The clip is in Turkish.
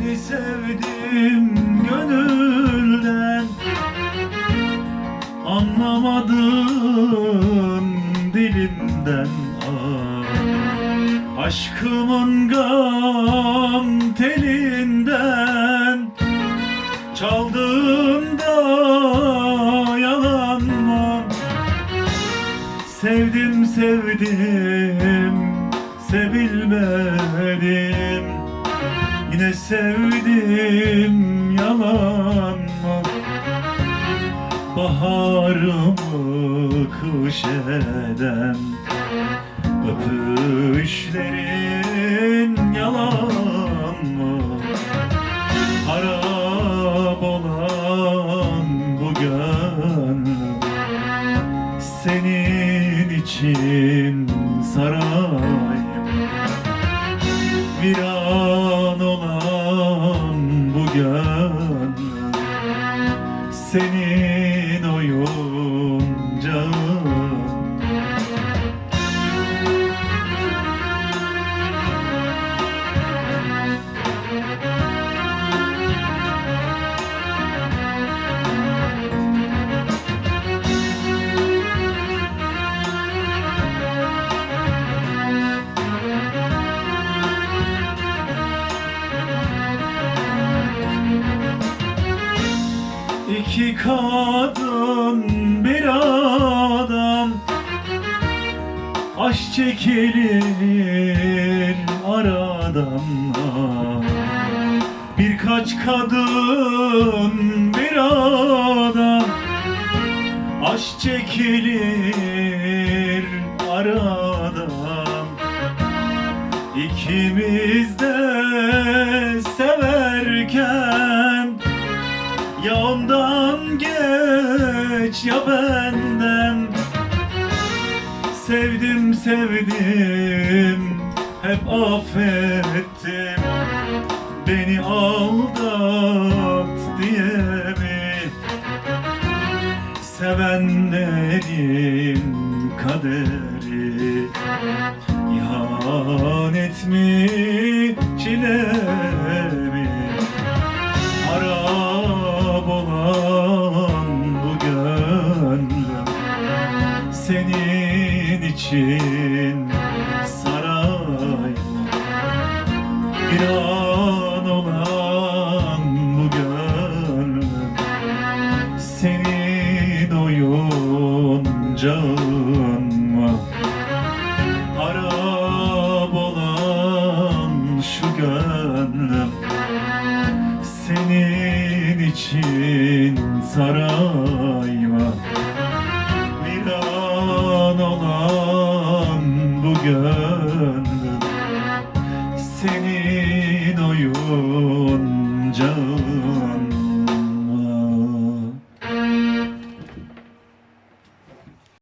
Seni sevdim gönülden. Anlamadım dilimden ah, Aşkımın gam telinden. Çaldığında yalanma Sevdim sevdim sevilmedim. Yine sevdim yalan mı? Baharımı kış eden Öpüşlerin yalan mı? Harap olan bu gönlüm Senin için sarayım Viran bu gönlüm İki kadın bir adam Aşk çekilir aradan. Birkaç kadın bir adam Aşk çekilir aradan. İkimiz de severken ya ondan geç ya benden. Sevdim sevdim. Hep affettim. Beni aldat diye mi? Sevenlerin kaderi? İhanet Senin için saray Bir an olan bu gönlüm Senin oyuncağın mı? Harap olan şu gönlüm senin için sarayma gönlüm. Senin oyuncağın.